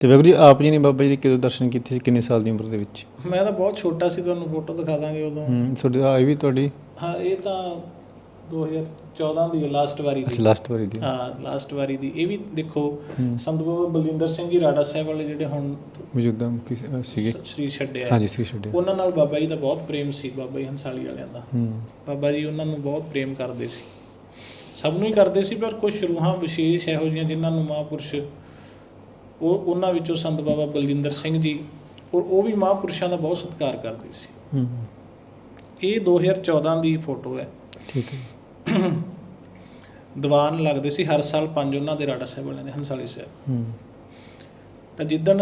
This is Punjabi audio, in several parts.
ਤੇ ਬਾਬੂ ਜੀ ਆਪ ਜੀ ਨੇ ਬਾਬਾ ਜੀ ਦੇ ਕਦੋਂ ਦਰਸ਼ਨ ਕੀਤੇ ਸੀ ਕਿੰਨੇ ਸਾਲ ਦੀ ਉਮਰ ਦੇ ਵਿੱਚ? ਮੈਂ ਤਾਂ ਬਹੁਤ ਛੋਟਾ ਸੀ ਤੁਹਾਨੂੰ ਫੋਟੋ ਦਿਖਾ ਦਾਂਗੇ ਉਦੋਂ। ਹੂੰ ਤੁਹਾਡੀ ਆਈ ਵੀ ਤੁਹਾਡੀ? ਹਾਂ ਇਹ ਤਾਂ 2014 ਦੀ ਲਾਸਟ ਵਾਰੀ ਦੀ। ਲਾਸਟ ਵਾਰੀ ਦੀ। ਹਾਂ ਲਾਸਟ ਵਾਰੀ ਦੀ। ਇਹ ਵੀ ਦੇਖੋ। ਸੰਤ ਬਾਬਾ ਬਲਜਿੰਦਰ ਸਿੰਘ ਜੀ ਰਾੜਾ ਸਾਹਿਬ ਵਾਲੇ ਜਿਹੜੇ ਹੁਣ ਮੌਜੂਦਾ ਸੀਗੇ। ਸ੍ਰੀ ਛੱਡਿਆ। ਹਾਂਜੀ ਸੀ ਛੱਡਿਆ। ਉਹਨਾਂ ਨਾਲ ਬਾਬਾ ਜੀ ਦਾ ਬਹੁਤ ਪ੍ਰੇਮ ਸੀ ਬਾਬਾ ਜੀ ਹੰਸਾਲੀ ਵਾਲਿਆਂ ਦਾ। ਹੂੰ। ਬਾਬਾ ਜੀ ਉਹਨਾਂ ਨੂੰ ਬਹੁਤ ਪ੍ਰੇਮ ਕਰਦੇ ਸੀ। ਸਭ ਨੂੰ ਹੀ ਕਰਦੇ ਸੀ ਪਰ ਕੁਝ ਰੂਹਾਂ ਵਿਸ਼ੇਸ਼ ਇਹੋ ਜਿਹੀਆਂ ਜਿਨ੍ਹਾਂ ਨੂੰ ਮਹਾਂਪੁਰਸ਼ ਉਹ ਉਹਨਾਂ ਵਿੱਚੋਂ ਸੰਤ ਬਾਬਾ ਬਲਜਿੰਦਰ ਸਿੰਘ ਜੀ ਔਰ ਉਹ ਵੀ ਮਹਾਂਪੁਰਸ਼ਾਂ ਦਾ ਬਹੁਤ ਸਤਿਕਾਰ ਕਰਦੇ ਸੀ। ਹੂੰ। ਇਹ 2014 ਦੀ ਫੋਟੋ ਹੈ। ਠੀਕ ਹੈ। ਦੀਵਾਨ ਲੱਗਦੇ ਸੀ ਹਰ ਸਾਲ ਪੰਜ ਉਹਨਾਂ ਦੇ ਰਾੜਾ ਸਾਹਿਬ ਵਾਲਿਆਂ ਦੇ ਹੰਸਾਲੀ ਸਾਹਿਬ। ਹੂੰ। ਤਾਂ ਜਿੱਦਣ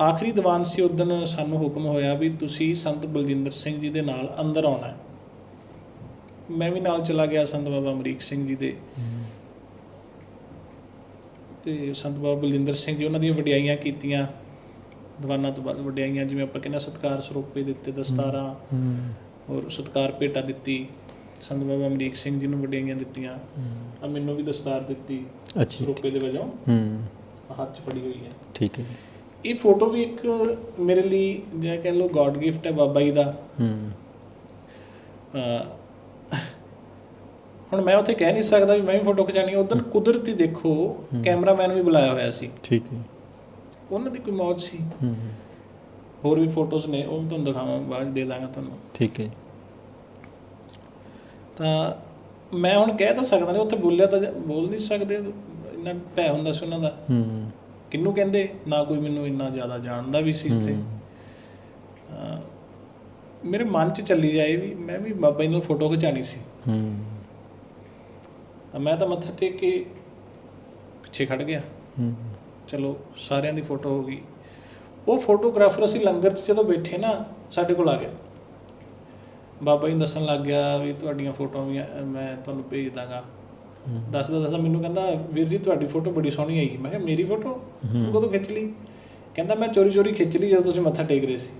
ਆਖਰੀ ਦੀਵਾਨ ਸੀ ਉਦੋਂ ਸਾਨੂੰ ਹੁਕਮ ਹੋਇਆ ਵੀ ਤੁਸੀਂ ਸੰਤ ਬਲਜਿੰਦਰ ਸਿੰਘ ਜੀ ਦੇ ਨਾਲ ਅੰਦਰ ਆਉਣਾ ਮੈਂ ਵੀ ਨਾਲ ਚਲਾ ਗਿਆ ਸੰਤ ਬਾਬਾ ਅਮਰੀਕ ਸਿੰਘ ਜੀ ਦੇ। ਤੇ ਸੰਤ ਬਾਬਾ ਬਲਜਿੰਦਰ ਸਿੰਘ ਜੀ ਉਹਨਾਂ ਦੀਆਂ ਵਡਿਆਈਆਂ ਕੀਤੀਆਂ ਦੀਵਾਨਾਂ ਤੋਂ ਬਾਅਦ ਵਡਿਆਈਆਂ ਜਿਵੇਂ ਆਪਾਂ ਕਹਿੰਦੇ ਸਤਕਾਰ ਸਰੂਪੇ ਦਿੱਤੇ ਦਸਤਾਰਾਂ ਔਰ ਸਤਕਾਰ ਭੇਟਾ ਦਿੱਤੀ ਸੰਤ ਬਾਬਾ ਅਮਰੀਕ ਸਿੰਘ ਜੀ ਨੂੰ ਵਡਿਆਈਆਂ ਦਿੱਤੀਆਂ ਆ ਮੈਨੂੰ ਵੀ ਦਸਤਾਰ ਦਿੱਤੀ ਅੱਛਾ। ਸਰੂਪੇ ਦੇ ਵਜੋਂ। ਹੂੰ। ਹੱਥ 'ਚ ਫੜੀ ਹੋਈ ਹੈ। ਠੀਕ ਹੈ। ਇਹ ਫੋਟੋ ਵੀ ਇੱਕ ਮੇਰੇ ਲਈ ਜੇ ਕਹਿ ਲਓ ਗੋਡ ਗਿਫਟ ਹੈ ਬਾਬਾ ਜੀ ਦਾ। ਹੂੰ। ਹੁਣ ਮੈਂ ਉੱਥੇ ਕਹਿ ਨਹੀਂ ਸਕਦਾ ਵੀ ਮੈਂ ਵੀ ਫੋਟੋ ਖਿਚਾਣੀ ਉਦੋਂ ਕੁਦਰਤੀ ਦੇਖੋ ਕੈਮਰਾਮੈਨ ਵੀ ਬੁਲਾਇਆ ਹੋਇਆ ਸੀ। ਠੀਕ ਹੈ। ਉਹਨਾਂ ਦੀ ਕੋਈ ਮੌਤ ਸੀ। ਹੂੰ। ਹੋਰ ਵੀ ਫੋਟੋਜ਼ ਨੇ ਉਹ ਵੀ ਤੁਹਾਨੂੰ ਦਿਖਾਵਾਂ ਬਾਅਦ ਦੇ ਦਾਂਗਾ ਤੁਹਾਨੂੰ। ਠੀਕ ਹੈ। ਤਾਂ ਮੈਂ ਹੁਣ ਕਹਿ ਤਾਂ ਸਕਦਾ ਨਹੀਂ ਉੱਥੇ ਬੋਲਿਆ ਤਾਂ ਬੋਲ ਨਹੀਂ ਸਕਦੇ ਇੰਨਾ ਭੈ ਹੁੰਦਾ ਸੀ ਉਹਨਾਂ ਦਾ। ਹੂੰ। ਕਿਹਨੂੰ ਕਹਿੰਦੇ? ਨਾ ਕੋਈ ਮੈਨੂੰ ਇੰਨਾ ਜ਼ਿਆਦਾ ਜਾਣਦਾ ਵੀ ਸੀ। ਅਹ ਮੇਰੇ ਮਨ 'ਚ ਚੱਲੀ ਜਾਏ ਵੀ ਮੈਂ ਵੀ ਬਾਬਾ ਜੀ ਨਾਲ ਫੋਟੋ ਖਿਚਾਣੀ ਸੀ। ਹੂੰ। ਤਾਂ ਮੈਂ ਤਾਂ ਮੱਥਾ ਟੇਕ ਕੇ ਪਿੱਛੇ ਖੜ ਗਿਆ। ਹੂੰ। ਚਲੋ ਸਾਰਿਆਂ ਦੀ ਫੋਟੋ ਹੋ ਗਈ। ਉਹ ਫੋਟੋਗ੍ਰਾਫਰ ਅਸੀਂ ਲੰਗਰ 'ਚ ਜਦੋਂ ਬੈਠੇ ਨਾ ਸਾਡੇ ਕੋਲ ਆ ਗਿਆ। ਬਾਬਾ ਜੀ ਦੱਸਣ ਲੱਗ ਗਿਆ ਵੀ ਤੁਹਾਡੀਆਂ ਫੋਟੋਆਂ ਵੀ ਮੈਂ ਤੁਹਾਨੂੰ ਭੇਜ ਦਾਂਗਾ। ਦੱਸਦਾ ਦੱਸਦਾ ਮੈਨੂੰ ਕਹਿੰਦਾ ਵੀਰ ਜੀ ਤੁਹਾਡੀ ਫੋਟੋ ਬੜੀ ਸੋਹਣੀ ਆਈ। ਮੈਂ ਕਿਹਾ ਮੇਰੀ ਫੋਟੋ? ਤੂੰ। ਕਦੋਂ ਖਿੱਚ ਲਈ? ਕਹਿੰਦਾ ਮੈਂ ਚੋਰੀ ਚੋਰੀ ਖਿੱਚ ਲਈ ਜਦੋਂ ਤੁਸੀਂ ਮੱਥਾ ਟੇਕ ਰਹੇ ਸੀ।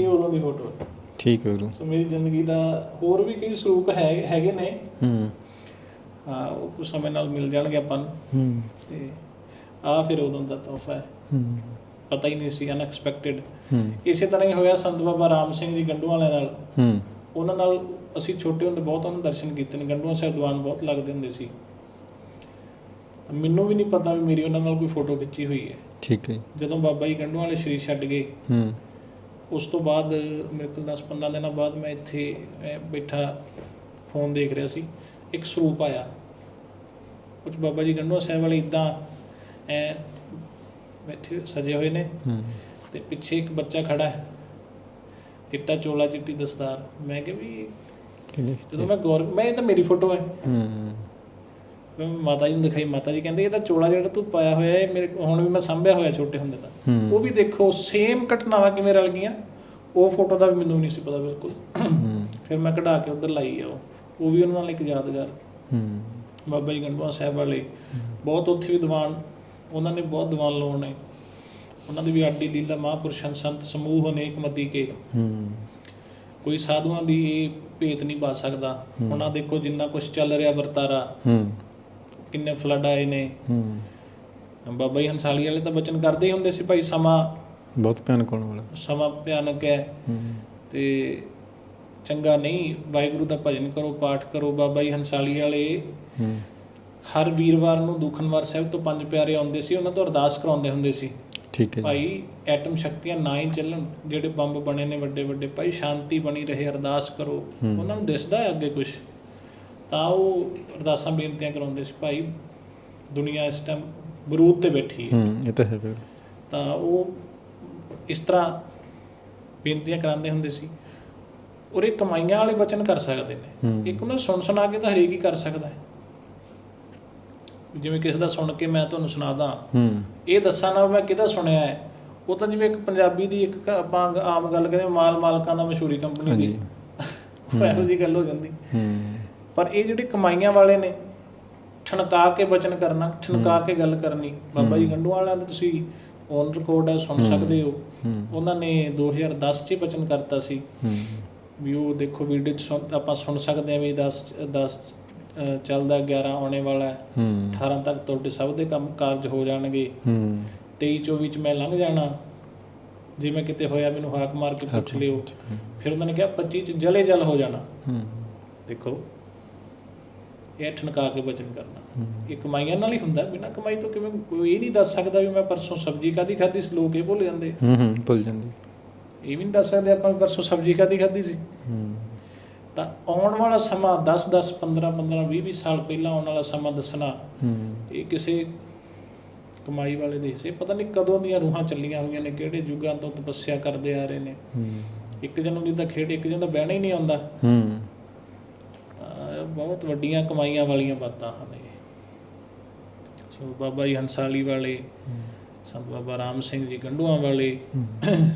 ਇਹ ਉਦੋਂ ਦੀ ਫੋਟੋ ਹੈ। ਠੀਕ ਹੈ ਗੁਰੂ ਸੋ ਮੇਰੀ ਜ਼ਿੰਦਗੀ ਦਾ ਹੋਰ ਵੀ ਕਈ ਸਰੂਪ ਹੈ ਹੈਗੇ ਨੇ। ਹੂੰ। ਹਾਂ ਉਹ ਕੁਝ ਸਮੇਂ ਨਾਲ ਮਿਲ ਜਾਣਗੇ ਆਪਾਂ ਨੂੰ। ਹੂੰ। ਤੇ ਆ ਫਿਰ ਉਦੋਂ ਦਾ ਤੋਹਫਾ ਹੈ। ਹੂੰ। ਪਤਾ ਹੀ ਨਹੀਂ ਸੀ ਅਨਐਕਸਪੈਕਟਿਡ ਹੂੰ। ਇਸੇ ਤਰ੍ਹਾਂ ਹੀ ਹੋਇਆ ਸੰਤ ਬਾਬਾ ਰਾਮ ਸਿੰਘ ਜੀ ਗੰਡੂ ਵਾਲਿਆਂ ਨਾਲ। ਹੂੰ। ਉਹਨਾਂ ਨਾਲ ਅਸੀਂ ਛੋਟੇ ਹੁੰਦੇ ਬਹੁਤ ਉਹਨਾਂ ਦਰਸ਼ਨ ਕੀਤੇ ਨੇ। ਗੰਡੂਆਂ ਸਾਹਿਬ ਦੀਵਾਨ ਬਹੁਤ ਲੱਗਦੇ ਹੁੰਦੇ ਸੀ। ਮੈਨੂੰ ਵੀ ਨਹੀਂ ਪਤਾ ਵੀ ਮੇਰੀ ਉਹਨਾਂ ਨਾਲ ਕੋਈ ਫੋਟੋ ਖਿੱਚੀ ਹੋਈ ਹੈ। ਠੀਕ ਹੈ। ਜਦੋਂ ਬਾਬਾ ਜੀ ਗੰਡੂ ਵਾਲੇ ਸ਼ਰੀਰ ਛੱਡ ਗਏ। ਹੂੰ। ਉਸ ਤੋਂ ਬਾਅਦ ਮੇਰੇ ਕੋਲ 10-15 ਦਿਨਾਂ ਬਾਅਦ ਮੈਂ ਇੱਥੇ ਬੈਠਾ ਫੋਨ ਦੇਖ ਰਿਹਾ ਸੀ। ਇੱਕ ਸਰੂਪ ਆਇਆ। ਕੁਝ ਬਾਬਾ ਜੀ ਗੰਡੂਆ ਸਾਹਿਬ ਵਾਲੇ ਇਦਾਂ ਐ ਬੈਠੇ ਸਜੇ ਹੋਏ ਨੇ। ਤੇ ਪਿੱਛੇ ਇੱਕ ਬੱਚਾ ਖੜਾ ਹੈ ਚਿੱਟਾ ਚੋਲਾ ਚਿੱਟੀ ਦਸਤਾਰ। ਮੈਂ ਕਿਹਾ ਵੀ ਜਦੋਂ ਮੈਂ ਗੌਰ ਮੈਂ ਇਹ ਤਾਂ ਮੇਰੀ ਫੋਟੋ ਹੈ। ਹੂੰ। ਮੈਂ ਮਾਤਾ ਜੀ ਨੂੰ ਦਿਖਾਈ ਮਾਤਾ ਜੀ ਕਹਿੰਦੇ ਇਹ ਤਾਂ ਚੋਲਾ ਜਿਹੜਾ ਤੂੰ ਪਾਇਆ ਹੋਇਆ ਹੈ ਮੇਰੇ ਹੁਣ ਵੀ ਮੈਂ ਸੰਭਿਆ ਹੋਇਆ ਛੋਟੇ ਹੁੰਦੇ ਦਾ। ਉਹ ਵੀ ਦੇਖੋ ਸੇਮ ਘਟਨਾਵਾਂ ਕਿਵੇਂ ਰਲ ਗਈਆਂ ਉਹ ਫੋਟੋ ਦਾ ਵੀ ਮੈਨੂੰ ਨਹੀਂ ਸੀ ਪਤਾ ਬਿਲਕੁਲ। ਹੂੰ। ਫਿਰ ਮੈਂ ਕਢਾ ਕੇ ਉਧਰ ਲਾਈ ਆ ਉਹ। ਉਹ ਵੀ ਉਹਨਾਂ ਨਾਲ ਇੱਕ ਯਾਦਗਾਰ। ਹੂੰ। ਬਾਬਾ ਜੀ ਗੰਡੂਆ ਸਾਹਿਬ ਵਾਲੇ ਬਹੁਤ ਉੱਥੇ ਵੀ ਦੀਵਾਨ ਉਹਨਾਂ ਨੇ ਬਹੁਤ ਦੀਵਾਨ ਲਾਉਣ ਨੇ। ਉਹਨਾਂ ਦੀ ਵੀ ਆਡੀ ਲੀਲਾ ਮਹਾਂਪੁਰਸ਼ਾਂ ਸੰਤ ਸਮੂਹ ਅਨੇਕ ਮਤੀ ਕੇ। ਹੂੰ। ਕੋਈ ਸਾਧੂਆਂ ਦੀ ਇਹ ਭੇਤ ਨਹੀਂ ਬਚ ਸਕਦਾ। ਆਹ ਦੇਖੋ ਜਿੰਨਾ ਕੁਝ ਚੱਲ ਰਿਹਾ ਵਰਤਾਰਾ। ਹੂੰ। ਕਿੰਨੇ ਫਲੱਡ ਆਏ ਨੇ। ਹੂੰ। ਬਾਬਾ ਜੀ ਹੰਸਾਲੀ ਵਾਲੇ ਤਾਂ ਬਚਨ ਕਰਦੇ ਹੀ ਹੁੰਦੇ ਸੀ ਭਾਈ ਸਮਾਂ। ਬਹੁਤ ਭਿਆਨਕ ਹੋਣ ਵਾਲਾ। ਸਮਾਂ ਭਿਆਨਕ ਹੈ। ਹੂੰ। ਤੇ ਚੰਗਾ ਨਹੀਂ ਵਾਹਿਗੁਰੂ ਦਾ ਭਜਨ ਕਰੋ ਪਾਠ ਕਰੋ ਬਾਬਾ ਜੀ ਹੰਸਾਲੀ ਵਾਲੇ। ਹਰ ਵੀਰਵਾਰ ਨੂੰ ਦੁਖਨਵਾਰ ਸਾਹਿਬ ਤੋਂ ਪੰਜ ਪਿਆਰੇ ਆਉਂਦੇ ਸੀ ਉਹਨਾਂ ਤੋਂ ਅਰਦਾਸ ਕਰਾਉਂਦੇ ਹੁੰਦੇ ਸੀ। ਠੀਕ ਹੈ ਭਾਈ ਐਟਮ ਸ਼ਕਤੀਆਂ ਨਾ ਹੀ ਚੱਲਣ ਜਿਹੜੇ ਬੰਬ ਬਣੇ ਨੇ ਵੱਡੇ ਵੱਡੇ। ਭਾਈ ਸ਼ਾਂਤੀ ਬਣੀ ਰਹੇ ਅਰਦਾਸ ਕਰੋ। ਉਹਨਾਂ ਨੂੰ ਦਿਸਦਾ ਹੈ ਅੱਗੇ ਕੁਝ ਤਾਂ ਉਹ ਅਰਦਾਸਾਂ ਬੇਨਤੀਆਂ ਕਰਾਉਂਦੇ ਸੀ ਭਾਈ ਦੁਨੀਆ ਇਸ ਟਾਈਮ ਬਰੂਦ ਤੇ ਬੈਠੀ ਹੈ। ਹੂੰ ਇਹ ਤਾਂ ਹੈ ਫਿਰ ਤਾਂ ਉਹ ਇਸ ਤਰ੍ਹਾਂ ਬੇਨਤੀਆਂ ਕਰਾਉਂਦੇ ਹੁੰਦੇ ਸੀ। ਇਹ ਕਮਾਈਆਂ ਵਾਲੇ ਬਚਨ ਕਰ ਸਕਦੇ ਨੇ। ਇੱਕ ਉਹਨਾਂ ਸੁਣ ਸੁਣਾ ਕੇ ਤਾਂ ਹਰੇਕ ਹੀ ਕਰ ਸਕਦਾ ਹੈ। ਜਿਵੇਂ ਕਿਸੇ ਦਾ ਸੁਣ ਕੇ ਮੈਂ ਤੁਹਾਨੂੰ ਸੁਣਾਦਾ ਇਹ ਦੱਸਾਂ ਨਾ ਮੈਂ ਕਿਹਦਾ ਸੁਣਿਆ ਹੈ? ਉਹ ਤਾਂ ਜਿਵੇਂ ਇੱਕ ਪੰਜਾਬੀ ਦੀ ਇੱਕ ਆਪਾਂ ਆਮ ਗੱਲ ਕਰਦੇ ਹਾਂ, ਮਾਲ ਮਾਲਕਾਂ ਦਾ ਮਸ਼ਹੂਰੀ ਕੰਪਨੀ ਦੀ। ਇਹੋ ਜਿਹੀ ਗੱਲ ਹੋ ਜਾਂਦੀ। ਪਰ ਇਹ ਜਿਹੜੇ ਕਮਾਈਆਂ ਵਾਲੇ ਨੇ ਠਣਕਾ ਕੇ ਬਚਨ ਕਰਨਾ ਠਣਕਾ ਕੇ ਗੱਲ ਕਰਨੀ। ਬਾਬਾ ਜੀ ਗੰਡੂ ਵਾਲਿਆਂ ਦਾ ਤੁਸੀਂ ਔਨ ਰਿਕਾਰਡ ਹੈ ਸੁਣ। ਸਕਦੇ ਹੋ। ਉਹਨਾਂ ਨੇ 2010 ਚ ਬਚਨ ਕਰਤਾ ਸੀ। ਵੀ ਉਹ ਦੇਖੋ ਵੀਡੀਓ ਚ ਆਪਾਂ ਸੁਣ ਸਕਦੇ ਹਾਂ ਵੀ 10 10 ਅ, ਚੱਲਦਾ 11 ਆਉਣੇ ਵਾਲਾ ਹੈ। ਹੂੰ। 18 ਤੱਕ ਤੁਹਾਡੇ ਸਭ ਦੇ ਕੰਮ ਕਾਰਜ ਹੋ ਜਾਣਗੇ। ਹੂੰ। 23 24 ਚ ਮੈਂ ਲੰਘ ਜਾਣਾ। ਜੇ ਮੈਂ ਕਿਤੇ ਹੋਇਆ ਮੈਨੂੰ ਹਾਕ ਮਾਰ ਕੇ ਪੁੱਛ ਲਿਓ। ਫਿਰ ਉਹਨਾਂ ਨੇ ਕਿਹਾ 25 ਚ ਜਲੇ ਜਲ ਹੋ ਜਾਣਾ। ਹੂੰ। ਦੇਖੋ ਇਹ ਠਣਕਾ ਕੇ ਬਚਨ ਕਰਨਾ। ਇਹ ਕਮਾਈਆਂ ਨਾਲ ਹੀ ਹੁੰਦਾ ਬਿਨਾਂ ਕਮਾਈ ਤੋਂ ਕਿਵੇਂ ਕੋਈ ਇਹ ਨਹੀਂ ਦੱਸ ਸਕਦਾ ਵੀ ਮੈਂ ਪਰਸੋਂ ਸਬਜ਼ੀ ਕਾਦੀ ਖਾਧੀ ਸੀ ਲੋਕ ਇਹ ਭੁੱਲ ਜਾਂਦੇ। ਹੂੰ ਹੂੰ ਭੁੱਲ ਜਾਂਦੀ। ਇਹ ਵੀ ਨਹੀਂ ਦੱਸ ਸਕਦੇ ਆਪਾਂ ਪਰਸੋਂ ਸਬਜ਼ੀ ਕਾਦੀ ਖਾਧੀ ਸੀ। ਹੂੰ। ਤਾਂ ਆਉਣ ਵਾਲਾ ਸਮਾਂ 10 10 15 15 20 20 ਸਾਲ ਪਹਿਲਾਂ ਆਉਣ ਵਾਲਾ ਸਮਾਂ ਦੱਸਣਾ ਹੂੰ। ਇਹ ਕਿਸੇ ਕਮਾਈ ਵਾਲੇ ਦੇ ਹਿੱਸੇ ਪਤਾ ਨਹੀਂ ਕਦੋਂ ਦੀਆਂ ਰੂਹਾਂ ਚੱਲੀਆਂ ਹੋਈਆਂ ਨੇ ਕਿਹੜੇ ਯੁੱਗਾਂ ਤੋਂ ਤਪੱਸਿਆ ਕਰਦੇ ਆ ਰਹੇ ਨੇ। ਹੂੰ। ਇੱਕ ਜਨਮ ਦੀ ਤਾਂ ਖੇਡ ਇੱਕ ਜਨ ਦਾ ਬਹਿਣਾ ਹੀ ਨਹੀਂ ਆਉਂਦਾ। ਹੂੰ। ਬਹੁਤ ਵੱਡੀਆਂ ਕਮਾਈਆਂ ਵਾਲੀਆਂ ਬਾਤਾਂ ਹਨ ਇਹ। ਸੋ ਬਾਬਾ ਜੀ ਹੰਸਾਲੀ ਵਾਲੇ ਸੰਤ ਬਾਬਾ ਰਾਮ ਸਿੰਘ ਜੀ ਗੰਡੂਆਂ ਵਾਲੇ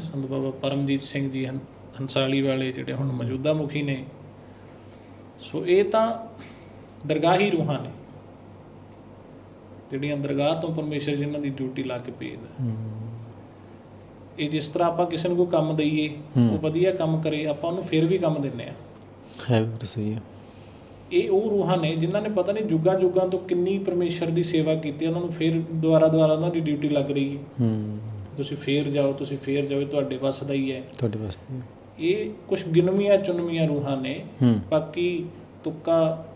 ਸੰਤ ਬਾਬਾ ਪਰਮਜੀਤ ਸਿੰਘ ਜੀ ਹੰਸਾਲੀ ਵਾਲੇ ਜਿਹੜੇ ਹੁਣ ਮੌਜੂਦਾ ਮੁਖੀ ਨੇ। ਸੋ ਇਹ ਤਾਂ ਦਰਗਾਹੀ ਰੂਹਾਂ ਨੇ ਜਿਹੜੀਆਂ ਦਰਗਾਹ ਤੋਂ ਪਰਮੇਸ਼ਰ ਜਿਨ੍ਹਾਂ ਦੀ ਡਿਊਟੀ ਲਾ ਕੇ ਭੇਜਦਾ। ਇਹ ਜਿਸ ਤਰ੍ਹਾਂ ਆਪਾਂ ਕਿਸੇ ਨੂੰ ਕੋਈ ਕੰਮ ਦਈਏ। ਉਹ ਵਧੀਆ ਕੰਮ ਕਰੇ ਆਪਾਂ ਉਹਨੂੰ ਫਿਰ ਵੀ ਕੰਮ ਦਿੰਨੇ ਆ। ਹੈ ਸਹੀ ਹੈ ਇਹ ਉਹ ਰੂਹਾਂ ਨੇ ਜਿਨ੍ਹਾਂ ਨੇ ਪਤਾ ਨਹੀਂ ਜੁਗਾਂ ਜੁਗਾਂ ਤੋਂ ਕਿੰਨੀ ਪਰਮੇਸ਼ਰ ਦੀ ਸੇਵਾ ਕੀਤੀ ਉਹਨਾਂ ਨੂੰ ਫਿਰ ਦੁਆਰਾ ਦੁਆਰਾ ਉਹਨਾਂ ਦੀ ਡਿਊਟੀ ਲੱਗ ਰਹੀ ਹੈ। ਹੂੰ। ਤੁਸੀਂ ਫੇਰ ਜਾਓ ਤੁਸੀਂ ਫੇਰ ਜਾਓ ਤੁਹਾਡੇ ਵੱਸ ਦਾ ਹੀ ਹੈ। ਤੁਹਾਡੇ ਵਾਸਤੇ ਇਹ ਕੁਝ ਗਿਣਵੀਆਂ ਚੁਣਵੀਆਂ ਰੂਹਾਂ ਨੇ ਹੂੰ। ਬਾਕੀ ਤੁੱਕਾ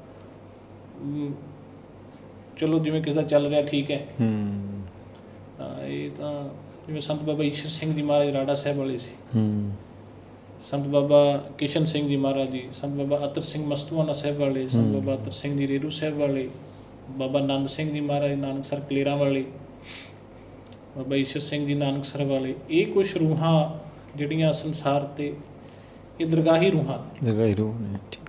ਚਲੋ ਜਿਵੇਂ ਕਿਸੇ ਦਾ ਚੱਲ ਰਿਹਾ ਠੀਕ ਹੈ। ਹੂੰ। ਤਾਂ ਇਹ ਤਾਂ ਜਿਵੇਂ ਸੰਤ ਬਾਬਾ ਈਸ਼ਰ ਸਿੰਘ ਜੀ ਮਹਾਰਾਜ ਰਾੜਾ ਸਾਹਿਬ ਵਾਲੇ ਸੀ। ਹੂੰ। ਸੰਤ ਬਾਬਾ ਕਿਸ਼ਨ ਸਿੰਘ ਜੀ ਮਹਾਰਾਜ ਜੀ ਸੰਤ ਬਾਬਾ ਅਤਰ ਸਿੰਘ ਮਸਤੂਆਨਾ ਸਾਹਿਬ ਵਾਲੇ ਸੰਤ। ਬਾਬਾ ਅਤਰ ਸਿੰਘ ਜੀ ਰੇਰੂ ਸਾਹਿਬ ਵਾਲੇ ਬਾਬਾ ਆਨੰਦ ਸਿੰਘ ਜੀ ਮਹਾਰਾਜ ਨਾਨਕਸਰ ਕਲੇਰਾਂ ਵਾਲੇ ਬਾਬਾ ਈਸ਼ਰ ਸਿੰਘ ਜੀ ਨਾਨਕਸਰ ਵਾਲੇ ਇਹ ਕੁਝ ਰੂਹਾਂ ਜਿਹੜੀਆਂ ਸੰਸਾਰ ਤੇ ਇਹ ਦਰਗਾਹੀ ਰੂਹਾਂ ਨੇ। ਦਰਗਾਹ ਰੂਹ ਨੇ ਠੀਕ